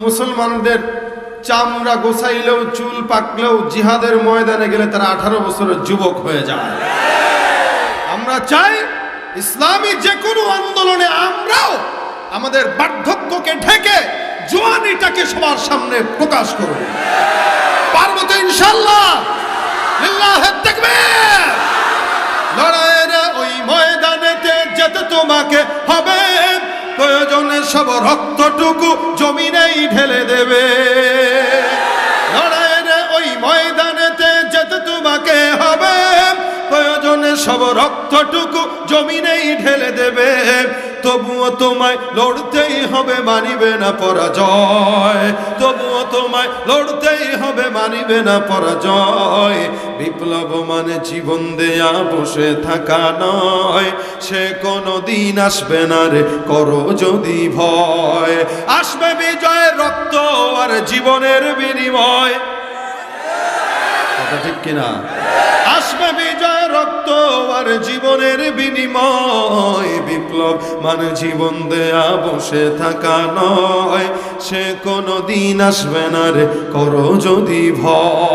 মুসলমানদের চামড়া গোসাইলেও, চুল পাকলেও জিহাদের ময়দানে গেলে তারা আঠারো বছরের যুবক হয়ে যায়। আমরা চাই ইসলামী যে কোনো আন্দোলনে আমরাও আমাদের বার্ধক্যকে ঢেকে জোয়ানিটাকে সবার সামনে প্রকাশ করব পারব তো ইনশাল্লাহ তাকবীর। লড়াইয়ের ওই ময়দানেতে যেতে তোমাকে হবে প্রয়োজনে সব রক্তটুকু জমিনেই ঢেলে দেবে। ওই ময়দানেতে যেতে তোমাকে হবে। প্রয়োজনে সব রক্তটুকু জমিনেই ঢেলে দেবে। তবুও তোমায় লড়তেই হবে, মানিবে না পরাজয়। তোমায় লড়তেই হবে, মানিবে না পরাজয়। বিপ্লব মানে জীবন দেয়া, বসে থাকা নয়। সে কোনো দিন আসবে না রে, করো যদি ভয়। আসবে বিজয়ের রক্ত আর জীবনের বিনিময়। ঠিক কিনা? আসবে বিজয় আর জীবনের বিনিময় বিপ্লব মানে জীবন দেয়া বসে থাকা নয়। সে কোনো দিন আসবে না রে, করো যদি ভয়।